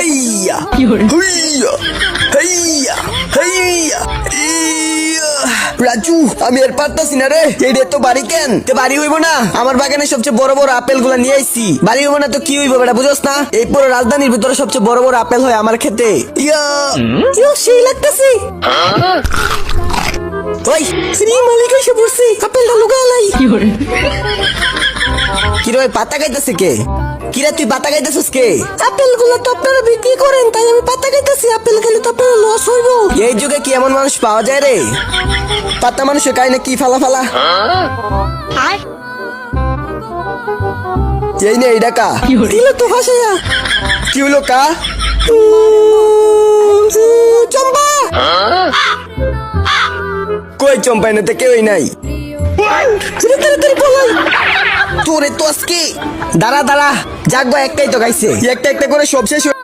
হাইয়া হুইয়া হাইয়া হাইয়া রাজু আমি আর পারতাছি না রে। এই রে তো বাড়ি কেন? তে বাড়ি হইব না? আমার বাগানে সবচেয়ে বড় বড় আপেলগুলা নিয়ে আইছি। বাড়ি হইব না তো কি হইব বেটা বুঝোস না? এই পুরো রাজধানীর ভিতরে সবচেয়ে বড় বড় আপেল হয় আমার খেতে। ইয়া ইয়া সেই লাগতাছে। ওই শ্রী মালিক এসে পড়ছে। আপেলটা লুকালাই কি রে পাতা খাইতেছে কে? কিরা তুই পাতা খাইতেছিস কে? আপেলগুলো তো আপনারা এই যুগে কি এমন মানুষ পাওয়া যায় রে? পাতা মানুষের কাই না কি ফালা? ফালা এই নে এই ডাকা। দিল তো ফাঁসাইয়া কি হলো কা? চম্পা! কই চম্পাই না তো কেউই নাই। তোরে তো আজকে দাঁড়া দাঁড়া। যাক একটাই তো গাইছে। একটা একটা করে সব শেষ হয়ে-